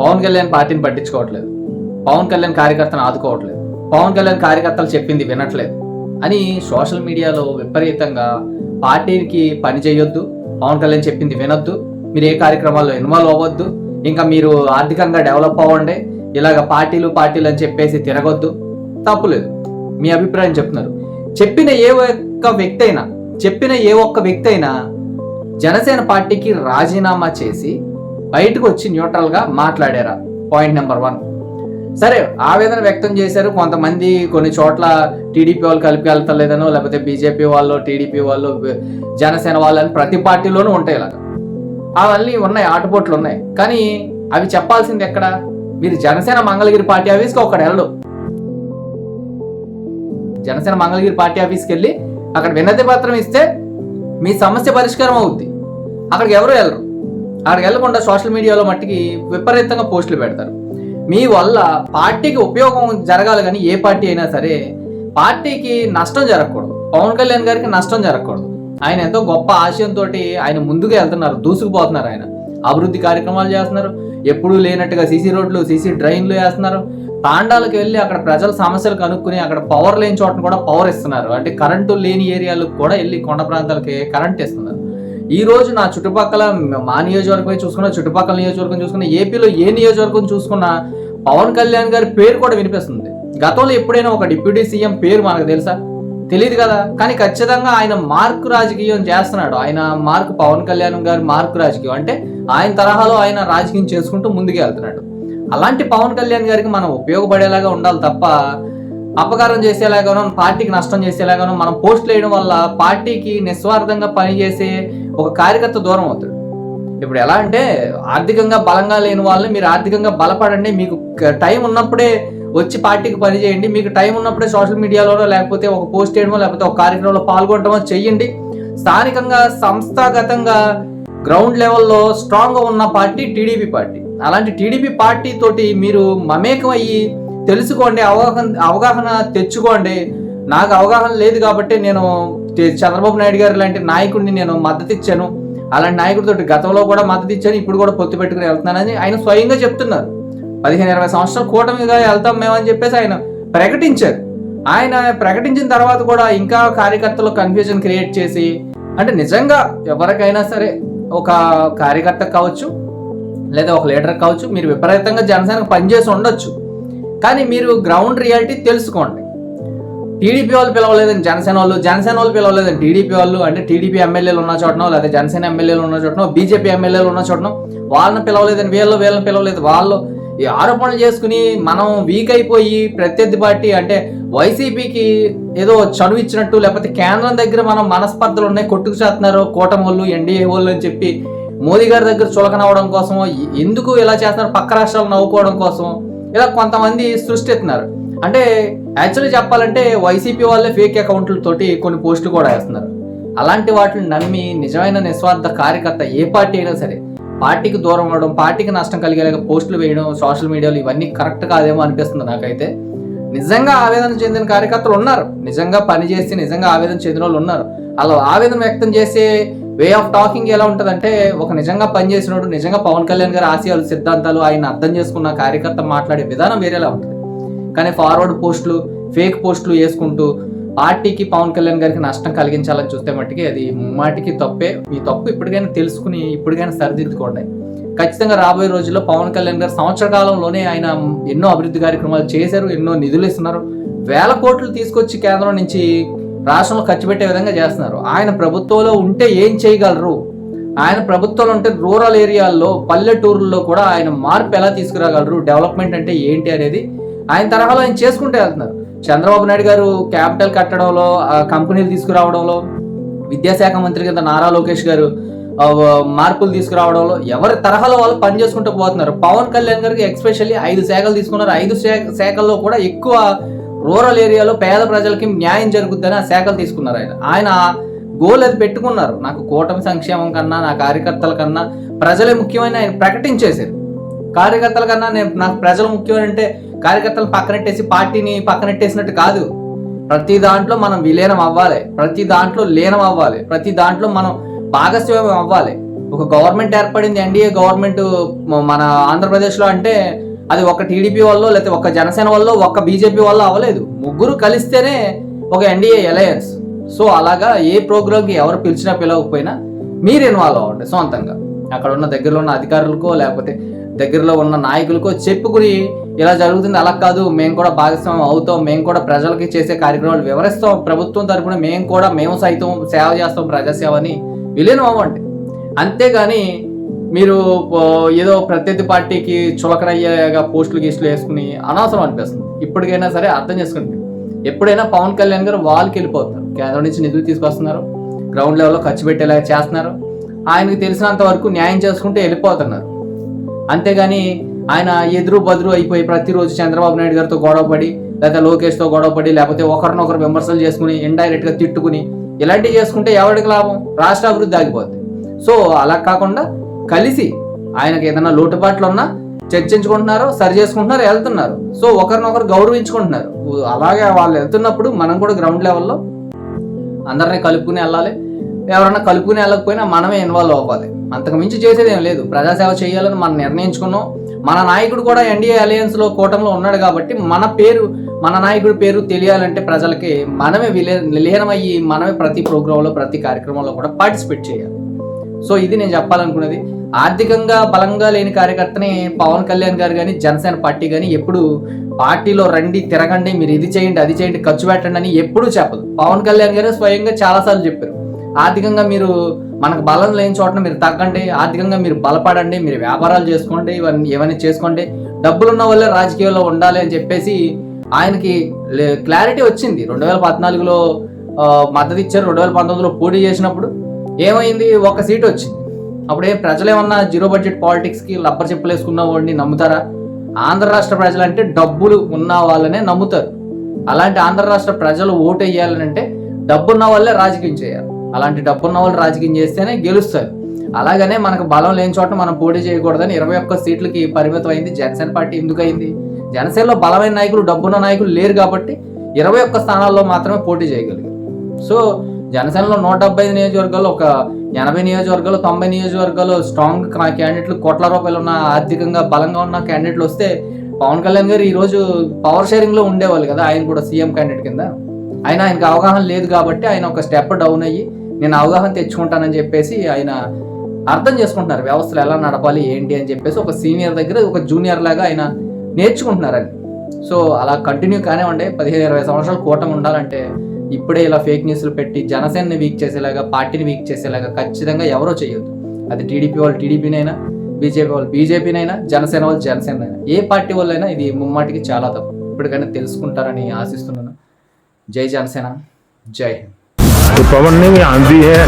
పవన్ కళ్యాణ్ పార్టీని పట్టించుకోవట్లేదు. పవన్ కళ్యాణ్ కార్యకర్తను ఆదుకోవట్లేదు. పవన్ కళ్యాణ్ కార్యకర్తలు చెప్పింది వినట్లేదు. అని సోషల్ మీడియాలో విపరీతంగా పార్టీకి పని చేయొద్దు పవన్ కళ్యాణ్ చెప్పింది వినొద్దు మీరు ఏ కార్యక్రమాల్లో ఇన్వాల్వ్ అవ్వద్దు ఇంకా మీరు ఆర్థికంగా డెవలప్ అవ్వండి ఇలాగ పార్టీలు పార్టీలు అని చెప్పేసి తిరగొద్దు. తప్పులేదు మీ అభిప్రాయం చెప్తున్నారు. చెప్పిన ఏ ఒక్క వ్యక్తి అయినా చెప్పిన ఏ ఒక్క వ్యక్తి అయినా జనసేన పార్టీకి రాజీనామా చేసి బయటకు వచ్చి న్యూట్రల్గా మాట్లాడారా పాయింట్ నెంబర్ వన్. సరే ఆవేదన వ్యక్తం చేశారు. కొంతమంది కొన్ని చోట్ల టీడీపీ వాళ్ళు కలిపి వెళ్తలేదనో లేకపోతే బీజేపీ వాళ్ళు టీడీపీ వాళ్ళు జనసేన వాళ్ళు అని ప్రతి పార్టీలోనూ ఉంటాయి ఇలాగ. అవన్నీ ఉన్నాయి ఆటపోట్లు ఉన్నాయి. కానీ అవి చెప్పాల్సింది ఎక్కడ? మీరు జనసేన మంగళగిరి పార్టీ ఆఫీస్కి ఒక్కడ వెళ్ళడు. జనసేన మంగళగిరి పార్టీ ఆఫీస్కి వెళ్ళి అక్కడ వినతి పత్రం ఇస్తే మీ సమస్య పరిష్కారం అవుద్ది. అక్కడికి ఎవరు వెళ్ళరు. అక్కడికి వెళ్ళకుండా సోషల్ మీడియాలో మట్టికి విపరీతంగా పోస్టులు పెడతారు. మీ వల్ల పార్టీకి ఉపయోగం జరగాలి కానీ ఏ పార్టీ అయినా సరే పార్టీకి నష్టం జరగకూడదు. పవన్ కళ్యాణ్ గారికి నష్టం జరగకూడదు. ఆయన ఎంతో గొప్ప ఆశయంతో ఆయన ముందుకు వెళ్తున్నారు దూసుకుపోతున్నారు ఆయన. అభివృద్ధి కార్యక్రమాలు చేస్తున్నారు ఎప్పుడూ లేనట్టుగా సీసీ రోడ్లు సీసీ డ్రైన్లు వేస్తున్నారు. తాండాలకు వెళ్ళి అక్కడ ప్రజల సమస్యలు కనుక్కుని అక్కడ పవర్ లేని చోటను కూడా పవర్ ఇస్తున్నారు. అంటే కరెంటు లేని ఏరియాలకు కూడా వెళ్ళి కొండ ప్రాంతాలకి కరెంట్ ఇస్తున్నారు. ఈ రోజు నా చుట్టుపక్కల మా నియోజకవర్గం చూసుకున్న చుట్టుపక్కల నియోజకవర్గం చూసుకున్న ఏపీలో ఏ నియోజకవర్గం చూసుకున్నా పవన్ కళ్యాణ్ గారి పేరు కూడా వినిపిస్తుంది. గతంలో ఎప్పుడైనా ఒక డిప్యూటీ సీఎం పేరు మనకు తెలుసా? తెలియదు కదా. కానీ ఖచ్చితంగా ఆయన మార్క్ రాజకీయం చేస్తున్నాడు. ఆయన మార్క్ పవన్ కళ్యాణ్ గారి మార్క్ రాజకీయం. అంటే ఆయన తరహాలో ఆయన రాజకీయం చేసుకుంటూ ముందుకు వెళ్తున్నాడు. అలాంటి పవన్ కళ్యాణ్ గారికి మనం ఉపయోగపడేలాగా ఉండాలి తప్ప అపకారం చేసేలాగానో పార్టీకి నష్టం చేసేలాగానో మనం పోస్టులు వేయడం వల్ల పార్టీకి నిస్వార్థంగా పనిచేసే ఒక కార్యకర్త దూరం అవుతాడు. ఇప్పుడు ఎలా అంటే ఆర్థికంగా బలంగా లేని వాళ్ళని మీరు ఆర్థికంగా బలపడండి మీకు టైం ఉన్నప్పుడే వచ్చి పార్టీకి పనిచేయండి మీకు టైం ఉన్నప్పుడే సోషల్ మీడియాలోనో లేకపోతే ఒక పోస్ట్ చేయడమో లేకపోతే ఒక కార్యక్రమంలో పాల్గొనడమో చెయ్యండి. స్థానికంగా సంస్థాగతంగా గ్రౌండ్ లెవెల్లో స్ట్రాంగ్గా ఉన్న పార్టీ టీడీపీ పార్టీ. అలాంటి టీడీపీ పార్టీ తోటి మీరు మమేకం అయ్యి తెలుసుకోండి అవగాహన అవగాహన తెచ్చుకోండి. నాకు అవగాహన లేదు కాబట్టి నేను చంద్రబాబు నాయుడు గారు లాంటి నాయకుడిని నేను మద్దతు ఇచ్చాను. అలాంటి నాయకుడితో గతంలో కూడా మద్దతు ఇచ్చాను ఇప్పుడు కూడా పొత్తు పెట్టుకుని వెళ్తున్నానని ఆయన స్వయంగా చెప్తున్నారు. పదిహేను ఇరవై సంవత్సరాల కూటమిగా వెళ్తాం మేమని చెప్పేసి ఆయన ప్రకటించారు. ఆయన ప్రకటించిన తర్వాత కూడా ఇంకా కార్యకర్తలు కన్ఫ్యూజన్ క్రియేట్ చేసి అంటే నిజంగా ఎవరికైనా సరే ఒక కార్యకర్త కావచ్చు లేదా ఒక లీడర్ కావచ్చు మీరు విపరీతంగా జనసేనకు పనిచేసి ఉండొచ్చు. కానీ మీరు గ్రౌండ్ రియాలిటీ తెలుసుకోండి. టీడీపీ వాళ్ళు పిలవలేదని జనసేన వాళ్ళు. జనసేన వాళ్ళు పిలవలేదని టీడీపీ వాళ్ళు అంటే టీడీపీ ఎమ్మెల్యేలు ఉన్న చోటనో లేదా జనసేన ఎమ్మెల్యేలు ఉన్న చోటనో బీజేపీ ఎమ్మెల్యేలు ఉన్న చోటనో వాళ్ళని పిలవలేదని వీళ్ళు వీళ్ళని పిలవలేదు. వాళ్ళు ఈ ఆరోపణలు చేసుకుని మనం వీక్ అయిపోయి ప్రత్యర్థి పార్టీ అంటే వైసీపీకి ఏదో చనువు ఇచ్చినట్టు లేకపోతే కేంద్రం దగ్గర మనం మనస్పర్ధలు ఉన్నాయి కొట్టుకు చేస్తున్నారు కూటమి వాళ్ళు ఎన్డీఏ వాళ్ళు అని చెప్పి మోదీ గారి దగ్గర చులకనవడం కోసం ఎందుకు ఇలా చేస్తున్నారు పక్క రాష్ట్రాలు నవ్వుకోవడం కోసం ఇలా కొంతమంది సృష్టిస్తున్నారు. అంటే యాక్చువల్లీ చెప్పాలంటే వైసీపీ వాళ్ళే ఫేక్ అకౌంట్లతోటి కొన్ని పోస్టులు కూడా వేస్తున్నారు. అలాంటి వాటిని నమ్మి నిజమైన నిస్వార్థ కార్యకర్త ఏ పార్టీ అయినా సరే పార్టీకి దూరం అవ్వడం పార్టీకి నష్టం కలిగేలాగా పోస్టులు వేయడం సోషల్ మీడియాలో ఇవన్నీ కరెక్ట్ కాదేమో అనిపిస్తుంది నాకైతే. నిజంగా ఆవేదన చెందిన కార్యకర్తలు ఉన్నారు. నిజంగా పనిచేసి నిజంగా ఆవేదన చెందిన వాళ్ళు ఉన్నారు. అలా ఆవేదన వ్యక్తం చేసే వే ఆఫ్ టాకింగ్ ఎలా ఉంటుందంటే ఒక నిజంగా పనిచేసినోడు నిజంగా పవన్ కళ్యాణ్ గారి ఆశయాలు సిద్ధాంతాలు ఆయన అర్థం చేసుకున్న కార్యకర్త మాట్లాడే విధానం వేరేలా ఉంటుంది? కానీ ఫార్వర్డ్ పోస్టులు ఫేక్ పోస్టులు వేసుకుంటూ పార్టీకి పవన్ కళ్యాణ్ గారికి నష్టం కలిగించాలని చూస్తే మట్టికి అది మాటికి తప్పే. మీ తప్పు ఇప్పటికైనా తెలుసుకుని ఇప్పటికైనా సరిదిద్దుకోండి. ఖచ్చితంగా రాబోయే రోజుల్లో పవన్ కళ్యాణ్ గారు సంవత్సర కాలంలోనే ఆయన ఎన్నో అభివృద్ధి కార్యక్రమాలు చేశారు ఎన్నో నిధులు ఇస్తున్నారు. వేల కోట్లు తీసుకొచ్చి కేంద్రం నుంచి రాష్ట్రంలో ఖర్చు పెట్టే విధంగా చేస్తున్నారు. ఆయన ప్రభుత్వంలో ఉంటే ఏం చేయగలరు? ఆయన ప్రభుత్వంలో ఉంటే రూరల్ ఏరియాల్లో పల్లెటూరుల్లో కూడా ఆయన మార్పు ఎలా తీసుకురాగలరు? డెవలప్మెంట్ అంటే ఏంటి అనేది ఆయన తరహాలో ఆయన చేసుకుంటూ వెళ్తున్నారు. చంద్రబాబు నాయుడు గారు క్యాపిటల్ కట్టడంలో ఆ కంపెనీలు తీసుకురావడంలో విద్యాశాఖ మంత్రి కింద నారా లోకేష్ గారు మార్పులు తీసుకురావడంలో ఎవరి తరహాలో వాళ్ళు పని చేసుకుంటూ పోతున్నారు. పవన్ కళ్యాణ్ గారికి ఎక్స్పెషల్లీ ఐదు శాఖలు తీసుకున్నారు. ఐదు శాఖ- శాఖల్లో కూడా ఎక్కువ రూరల్ ఏరియాలో పేద ప్రజలకి న్యాయం జరుగుద్దని ఆ శాఖలు తీసుకున్నారు ఆయన. ఆయన గోల్ అది పెట్టుకున్నారు. నాకు కూటమి సంక్షేమం కన్నా నా కార్యకర్తల కన్నా ప్రజలే ముఖ్యమైన ఆయన ప్రకటించేశారు. కార్యకర్తల కన్నా నేను నాకు ప్రజలు ముఖ్యమైన అంటే కార్యకర్తలు పక్కనెట్టేసి పార్టీని పక్కనెట్టేసినట్టు కాదు. ప్రతి దాంట్లో మనం విలీనం అవ్వాలి. ప్రతి దాంట్లో లీనం అవ్వాలి. ప్రతి దాంట్లో మనం భాగస్వామ్యం అవ్వాలి. ఒక గవర్నమెంట్ ఏర్పడింది ఎన్డీఏ గవర్నమెంట్ మన ఆంధ్రప్రదేశ్లో అంటే అది ఒక టీడీపీ వల్ల లేకపోతే ఒక జనసేన వల్ల ఒక బీజేపీ వల్ల అవ్వలేదు. ముగ్గురు కలిస్తేనే ఒక ఎన్డీఏ అలయన్స్ సో అలాగా ఏ ప్రోగ్రామ్కి ఎవరు పిలిచినా పిలవకపోయినా మీరు ఇన్వాల్వ్ అవ్వండి సొంతంగా. అక్కడ ఉన్న దగ్గరలో ఉన్న అధికారులకో లేకపోతే దగ్గరలో ఉన్న నాయకులకో చెప్పుకుని ఇలా జరుగుతుంది అలా కాదు మేము కూడా భాగస్వామ్యం అవుతాం మేము కూడా ప్రజలకి చేసే కార్యక్రమాలు వివరిస్తాం ప్రభుత్వం తరపున మేము కూడా మేము సైతం సేవ చేస్తాం ప్రజాసేవ అని విలీనం అవ్వండి. అంతేగాని మీరు ఏదో ప్రత్యర్థి పార్టీకి చులకనయ్యేగా పోస్టులు గీస్టులు వేసుకుని అనవసరం అనిపిస్తుంది. ఇప్పటికైనా సరే అర్థం చేసుకోండి ఎప్పుడైనా పవన్ కళ్యాణ్ గారు వాళ్ళకి వెళ్ళిపోతారు. కేంద్రం నుంచి నిధులు తీసుకొస్తున్నారు. గ్రౌండ్ లెవెల్లో ఖర్చు పెట్టేలా చేస్తున్నారు. ఆయనకు తెలిసినంత వరకు న్యాయం చేసుకుంటూ వెళ్ళిపోతున్నారు. అంతేగాని ఆయన ఎదురు బదురు అయిపోయి ప్రతిరోజు చంద్రబాబు నాయుడు గారితో గొడవపడి లేకపోతే లోకేష్తో గొడవపడి లేకపోతే ఒకరినొకరు విమర్శలు చేసుకుని ఇండైరెక్ట్గా తిట్టుకుని ఇలాంటివి చేసుకుంటే ఎవరికి లాభం? రాష్ట్ర అభివృద్ధి ఆగిపోద్ది. సో అలా కాకుండా కలిసి ఆయనకి ఏదైనా లోటుపాట్లు ఉన్నా చర్చించుకుంటున్నారు సరి చేసుకుంటున్నారు వెళ్తున్నారు. సో ఒకరినొకరు గౌరవించుకుంటున్నారు. అలాగే వాళ్ళు వెళ్తున్నప్పుడు మనం కూడా గ్రౌండ్ లెవెల్లో అందరినీ కలుపుకుని వెళ్ళాలి. ఎవరన్నా కలుపుకుని వెళ్ళకపోయినా మనమే ఇన్వాల్వ్ అవ్వాలి. అంతకు మించి చేసేది ఏం లేదు. ప్రజాసేవ చేయాలని మనం నిర్ణయించుకున్నాం. మన నాయకుడు కూడా ఎన్డీఏ అలయన్స్లో కూటమిలో ఉన్నాడు కాబట్టి మన పేరు మన నాయకుడి పేరు తెలియాలంటే ప్రజలకి మనమే విలే లీనమయ్యి మనమే ప్రతి ప్రోగ్రాంలో ప్రతి కార్యక్రమంలో కూడా పార్టిసిపేట్ చేయాలి. సో ఇది నేను చెప్పాలనుకున్నది. ఆర్థికంగా బలంగా లేని కార్యకర్తని పవన్ కళ్యాణ్ గారు కానీ జనసేన పార్టీ కానీ ఎప్పుడు పార్టీలో రండి తిరగండి మీరు ఇది చేయండి అది చేయండి ఖర్చు పెట్టండి అని ఎప్పుడూ చెప్పదు. పవన్ కళ్యాణ్ గారు స్వయంగా చాలాసార్లు చెప్పారు. ఆర్థికంగా మీరు మనకు బలం లేని చోట మీరు తగ్గండి ఆర్థికంగా మీరు బలపడండి మీరు వ్యాపారాలు చేసుకోండి ఇవన్నీ ఏమైనా చేసుకోండి డబ్బులున్న వాళ్ళే రాజకీయాల్లో ఉండాలి అని చెప్పేసి ఆయనకి క్లారిటీ వచ్చింది. రెండు వేల పద్నాలుగులో మద్దతు ఇచ్చారు. రెండు వేల పంతొమ్మిదిలో పోటీ చేసినప్పుడు ఏమైంది? ఒక సీట్ వచ్చింది. అప్పుడే ప్రజలు ఏమన్నా జీరో బడ్జెట్ పాలిటిక్స్కి లబ్బర్ చెప్పులు వేసుకున్న వాడిని నమ్ముతారా? ఆంధ్ర రాష్ట్ర ప్రజలంటే డబ్బులు ఉన్న వాళ్ళనే నమ్ముతారు. అలాంటి ఆంధ్ర రాష్ట్ర ప్రజలు ఓటు వేయాలని అంటే డబ్బున్న వాళ్ళే రాజకీయం చేయాలి. అలాంటి డబ్బున్న వాళ్ళు రాజకీయం చేస్తేనే గెలుస్తారు. అలాగనే మనకు బలం లేని చోట మనం పోటీ చేయకూడదని ఇరవై ఒక్క సీట్లకి పరిమితం అయింది జనసేన పార్టీ. ఎందుకు అయింది జనసేనలో బలమైన నాయకులు డబ్బున్న నాయకులు లేరు కాబట్టి ఇరవై ఒక్క స్థానాల్లో మాత్రమే పోటీ చేయగలిగారు. సో జనసేనలో నూట డెబ్బై ఐదు నియోజకవర్గాలు ఒక ఎనభై నియోజకవర్గాలు తొంభై నియోజకవర్గాలు స్ట్రాంగ్ క్యాండిడేట్లు కోట్ల రూపాయలు ఉన్న ఆర్థికంగా బలంగా ఉన్న క్యాండిడేట్లు వస్తే పవన్ కళ్యాణ్ గారు ఈరోజు పవర్ షేరింగ్లో ఉండేవాళ్ళు కదా ఆయన కూడా సీఎం క్యాండిడేట్ కింద. ఆయన ఆయనకు అవగాహన లేదు కాబట్టి ఆయన ఒక స్టెప్ డౌన్ అయ్యి నేను అవగాహన తెచ్చుకుంటానని చెప్పేసి ఆయన అర్థం చేసుకుంటున్నారు వ్యవస్థలు ఎలా నడపాలి ఏంటి అని చెప్పేసి ఒక సీనియర్ దగ్గర ఒక జూనియర్ లాగా ఆయన నేర్చుకుంటున్నారని. సో అలా కంటిన్యూ కానివ్వండి పదిహేను ఇరవై సంవత్సరాలు కూటమి ఉండాలంటే ఇప్పుడే ఇలా ఫేక్ న్యూస్లు పెట్టి జనసేనని వీక్ చేసేలాగా పార్టీని వీక్ చేసేలాగా ఖచ్చితంగా ఎవరో చేయొద్దు అది టీడీపీ వాళ్ళు టీడీపీనైనా బీజేపీ వాళ్ళు బీజేపీనైనా జనసేన వాళ్ళు జనసేన అయినా ఏ పార్టీ వాళ్ళైనా ఇది ముమ్మాటికి చాలా తప్పు ఇప్పటికైనా తెలుసుకుంటారని ఆశిస్తున్నాను జై జనసేన జై హింద్ तो पवन नहीं आंधी है